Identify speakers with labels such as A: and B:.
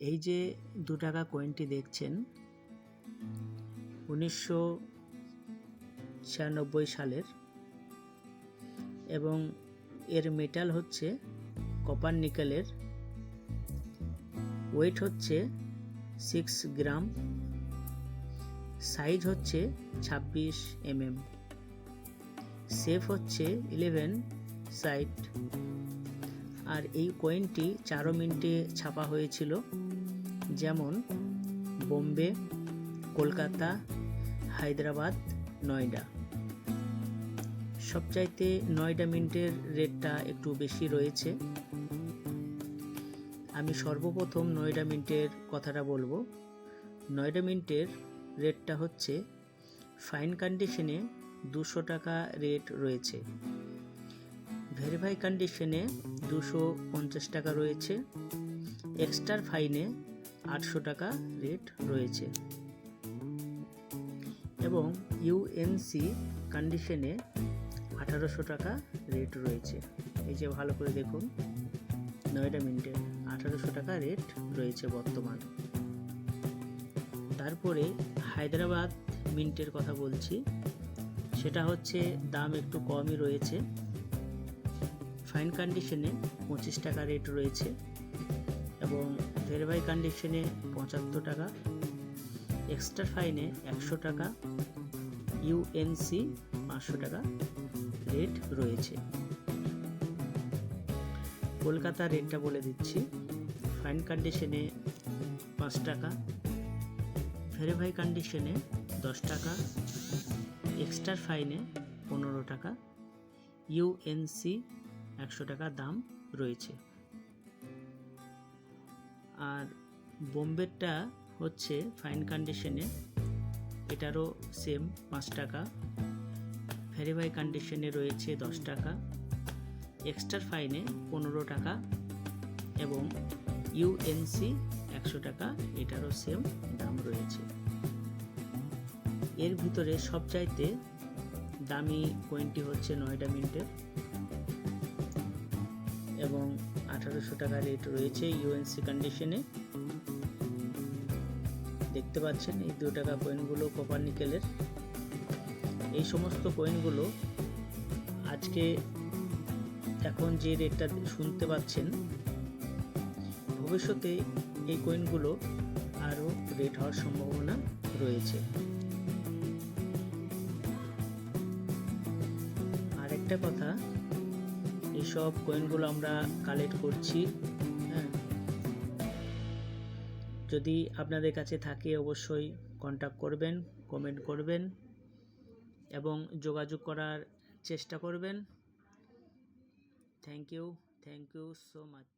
A: এই যে দু টাকা কয়েনটি দেখছেন, উনিশশো ছিয়ানব্বই সালের, এবং এর মেটাল হচ্ছে কপার নিকেলের ওয়েট হচ্ছে সিক্স গ্রাম সাইজ হচ্ছে ছাব্বিশ এমএম সেফ হচ্ছে ইলেভেন সাইট আর এই কয়েনটি চারো মিনিটে ছাপা হয়েছিল। যেমন বোম্বে, কলকাতা, হায়দ্রাবাদ, নয়ডা। সবচাইতে নয়ডা মিন্টের রেটটা একটু বেশি রয়েছে। আমি সর্বপ্রথম নয়ডা মিন্টের কথাটা বলব। নয়ডা মিন্টের রেটটা হচ্ছে ফাইন কন্ডিশনে দুশো টাকা রেট রয়েছে। ভেরিফাই কন্ডিশনে দুশো পঞ্চাশ টাকা রয়েছে। এক্সট্রা ফাইনে আটশো টাকা রেট রয়েছে। এবং ইউএনসি কন্ডিশনে আঠারোশো টাকা রেট রয়েছে। এই যে ভালো করে দেখুন, নয়টা মিনিটে আঠারোশো টাকা রেট রয়েছে বর্তমান। তারপরে হায়দ্রাবাদ মিন্টের কথা বলছি। সেটা হচ্ছে দাম একটু কমই রয়েছে। ফাইন কন্ডিশনে পঁচিশ টাকা রেট রয়েছে এবং ভেরিফাই কন্ডিশনে পঁচাত্তর টাকা, এক্সট্রা ফাইনে একশো টাকা ইউএনসি পাঁচশো টাকা রেট রয়েছে। কলকাতা রেটটা বলে দিচ্ছি, ফাইন কন্ডিশনে পাঁচ টাকা ভেরিফাই কন্ডিশনে দশ টাকা, এক্সট্রা ফাইনে পনেরো টাকা ইউএনসি একশো টাকা দাম রয়েছে। আর বোম্বেরটা হচ্ছে ফাইন কন্ডিশনে এটারও সেম পাঁচ টাকা। ভেরিফাই কন্ডিশনে রয়েছে দশ টাকা। এক্সট্রা ফাইনে পনেরো টাকা এবং ইউএনসি একশো টাকা, এটারও সেম দাম রয়েছে। এর ভিতরে সবচাইতে দামি কয়েনটি হচ্ছে নয়ডা মিন্টের। এবং আঠারোশো টাকা রেট রয়েছে ইউএনসি কন্ডিশনে দেখতে পাচ্ছেন এই দু টাকা কয়েনগুলো কপার নিকেলের এই সমস্ত কয়েনগুলো আজকে এখন যে রেটটা শুনতে পাচ্ছেন, ভবিষ্যতে এই কয়েনগুলো আরও রেট হওয়ার সম্ভাবনা রয়েছে। আরেকটা কথা এইসব কয়েনগুলো আমরা কালেক্ট করছি হ্যাঁ। যদি আপনাদের কাছে থাকে অবশ্যই কন্ট্যাক্ট করবেন কমেন্ট করবেন এবং যোগাযোগ করার চেষ্টা করবেন। Thank you thank you so much